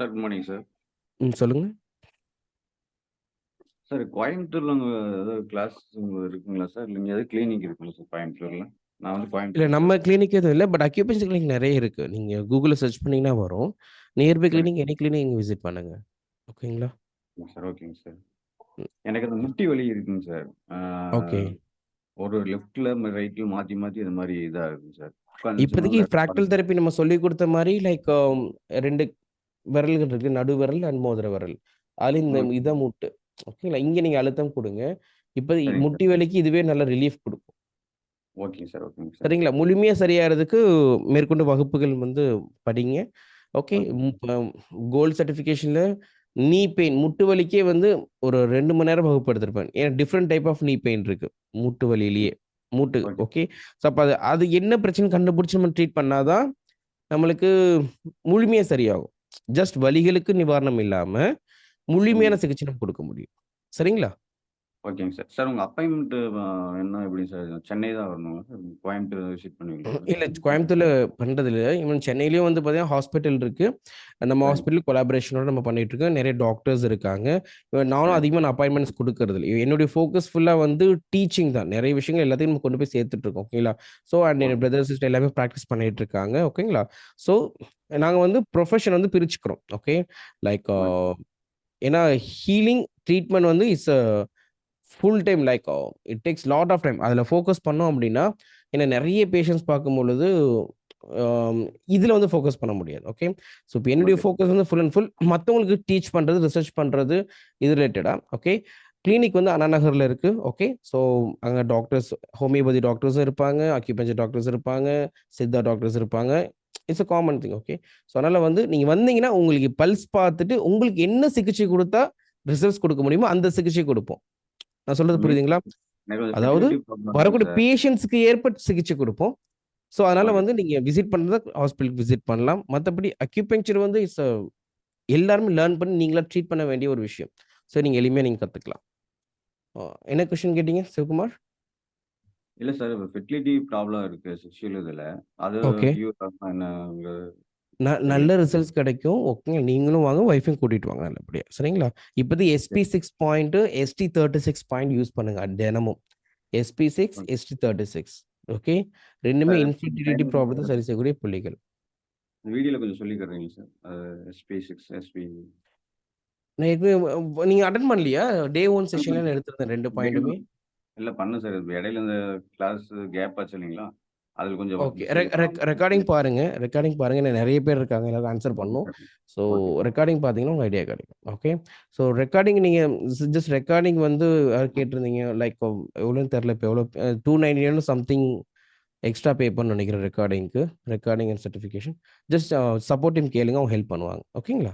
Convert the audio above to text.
Sir good morning sir. ம். சொல்லுங்க. Sir கோயம்புத்தூர்ல உங்க ஏதாவது கிளாஸ் இருக்குங்களா சார்? இல்ல இங்க எதாவது கிளினிக் இருக்குங்களா சார் கோயம்புத்தூர்ல? நான் வந்து இல்ல கோயம்புத்தூர் நம்ம கிளினிக் எதுவும் இல்ல. பட் அக்யூபன்ஷர் கிளினிக் நெறைய இருக்கு. நீங்க Googleல சர்ச் பண்ணீங்கன்னா வரும். நியர் பை சரி. கிளினிக் எனி கிளினிக் விசிட் பண்ணுங்க. ஓகேங்களா? ஓகேங்க சார், ஓகேங்க சார். எனக்கு அந்த முட்டி வலி இருக்குங்க சார். ஓகே. ஒரு லெஃப்ட்ல, ரைட்ல மாத்தி மாத்தி இந்த மாரி இதா இருக்குங்க சார். இப்போதைக்கு ஃப்ராக்டல் தெரப்பி நம்ம சொல்லிக் குடுத்த மாரி லைக் 2 விரல்கள் இருக்கு. நடு விரல் அண்ட் மோதிர விரல். அதுல இந்த. இதான் மூட்டு. ஓகேங்களா? இங்க நீங்க அழுத்தம் குடுங்க. இப்ப முட்டி. வலிக்கு இதுவே நல்ல ரிலீஃப் குடுக்கும். ஓகேங்க சார், ஓகேங்க சார். சரிங்களா? முழுமையா சரியாறதுக்கு மேற்கொண்டு வகுப்புகள் வந்து படிங்க. ஓகே. கோல்ட் சர்டிஃபிகேஷன்ல நீ பெயின் முட்டு வலிக்கே வந்து ஒரு 2 மணி நேரம் வகுப்பு எடுத்திருப்பேன். ஏன்னா different type of knee pain இருக்கு. மூட்டு. வலியிலேயே. மூட்டு ஓகே. ஸோ அப்ப அது அது என்ன பிரச்சனைன்னு கண்டுபிடிச்சு நம்ம ட்ரீட் பண்ணா தான் நம்மளுக்கு முழுமையா சரியாகும். ஜஸ்ட் வலிகளுக்கு நிவாரணம் இல்லாம, முழுமையான. சிகிச்சை நம்ம குடுக்க முடியும். சரிங்களா? ஓகேங்க சார். சார் உங்க அப்பாயின்ட்மென்ட் அ என்ன எப்படி சார்? சென்னை தான் சார்? கோயம்புத்தூர் விசிட் பண்ணுவீங்களா? இல்ல கோயம்புத்தூர்ல பண்றதில்ல. ஈவன் சென்னையிலயும் வந்து பார்த்தீங்கன்னா ஹாஸ்பிட்டல் இருக்கு. நம்ம. ஹாஸ்பிட்டல் கொலாபரேஷனோட நம்ம பண்ணிட்டு இருக்கோம். நெறைய டாக்டர்ஸ் இருக்காங்க. நானும் சரி. அதிகமா நான் அப்பாயின்ட்மென்ட்ஸ் குடுக்கறதில்ல. என்னுடைய ஃபோக்கஸ் ஃபுல்லா வந்து டீச்சிங் தான். நெறைய விஷயங்கள் எல்லாத்தையும் நம்ம கொண்டு போய் சேர்த்துட்டு இருக்கோம். ஓகேங்களா? ஸோ அண்ட் என். பிரதர், சிஸ்டர் எல்லாமே பிராக்டிஸ் பண்ணிட்டு இருக்காங்க. ஓகேங்களா? ஸோ நாங்க வந்து ப்ரொஃபஷன் வந்து பிரிச்சுக்கிறோம். ஓகே. Like okay. ஏன்னா ஹீலிங் ட்ரீட்மென்ட் வந்து it's full time like it takes lot of time. அதுல ஃபோக்கஸ் பண்ணோம் அப்டின்னா, ஏன்னா நெறைய பேஷண்ட்ஸ் பார்க்கும்பொழுது அ இதுல வந்து ஃபோக்கஸ் பண்ண முடியாது. ஓகே. ஸோ இப்ப என்னுடைய. ஃபோக்கஸ் வந்து ஃபுல் அண்ட் ஃபுல் மத்தவங்களுக்கு டீச் பண்றது, ரிசர்ச் பண்றது இது ரிலேட்டடா. ஓகே. கிளினிக் வந்து அண்ணா நகர்ல இருக்கு. ஓகே. ஸோ அங்க டாக்டர்ஸ் ஹோமியோபதி டாக்டர்ஸும் இருப்பாங்க. அக்யூபஞ்சர் டாக்டர்ஸ் இருப்பாங்க. சித்தா டாக்டர்ஸ் இருப்பாங்க. It's uh common thing. Okay. So அதனால வந்து நீங்க வந்தீங்கன்னா உங்களுக்கு பல்ஸ் பார்த்துட்டு உங்களுக்கு என்ன சிகிச்சை குடுத்தா ரிசல்ட்ஸ் குடுக்க முடியுமோ அந்த சிகிச்சை குடுப்போம். நான் சொல்றது புரியுதுங்களா? அதாவது வரக்கூடிய. பேஷண்ட்ஸ்க்கு ஏற்ப சிகிச்சை குடுப்போம். ஸோ அதனால. வந்து நீங்க விசிட் பண்றதா ஹாஸ்பிட்டலுக்கு விசிட் பண்ணலாம். மத்தபடி அக்யூபங்க்சர் வந்து இட்ஸ் எல்லாருமே லேர்ன் பண்ணி நீங்களா ட்ரீட் பண்ண வேண்டிய ஒரு விஷயம். ஸோ நீங்க எளிமையா நீங்க கத்துக்கலாம். என்ன கொஸ்டின் கேட்டீங்க சிவகுமார்? இல்ல சார். ஃபெர்டிலிட்டி ப்ராப்ளம் இருக்கு செக்சுவல் இதுல. அது ஓகே. என்ன உங்க ந நல்ல. ரிசல்ட்ஸ் கிடைக்கும். ஓகேங்க. நீங்களும் வாங்க, வைஃபையும் கூட்டிட்டு வாங்க நல்லபடியா. சரிங்களா? இப்போதைக்கு சரி. SP6 point, ST36 point use பண்ணுங்க தினமும். SP6, okay. ST36 okay. 2மே சார் இன்ஃபெர்டிலிட்டி ப்ராப்ளத்த சரி செய்யக்கூடிய புள்ளிகள். வீடியோல கொஞ்சம் சொல்லி தர்றீங்களா சார்? அ SP6, SP நான் ஏற்கனவே நீங்க அட்டெண்ட் பண்ணலையா? டே 1 செஷன்ல எடுத்திருந்தேன் 2 டே பாயிண்ட்டுமே. இல்ல பண்ணேன் சார். இடையில இந்த கிளாஸ் கேப் ஆச்சு இல்லைங்களா? அதுல கொஞ்சம் ஓகே. ரெக்கார்டிங் பாருங்க. ரெக்கார்டிங் பாருங்க. நெறைய பேர் இருக்காங்க. எல்லாருக்கும் ஆன்ஸர் ஓகே பண்ணணும். சார். ஸோ. ரெக்கார்டிங் பார்த்தீங்கன்னா உங்க ஐடியா கிடைக்கும். ஓகே. ஸோ ரெக்கார்டிங் நீங்க ஜஸ்ட் ரெக்கார்டிங் வந்து கேட்டிருந்தீங்க லைக் எவ்வளோன்னு தெரியல. இப்ப எவ்வளோ 299 சம்திங் எக்ஸ்ட்ரா பே பண்ணணும்னு நெனைக்கிறேன் ரெக்கார்டிங்க்கு. Recording and certification. Just support team கேளுங்க. அவங்க ஹெல்ப் பண்ணுவாங்க. ஓகேங்களா?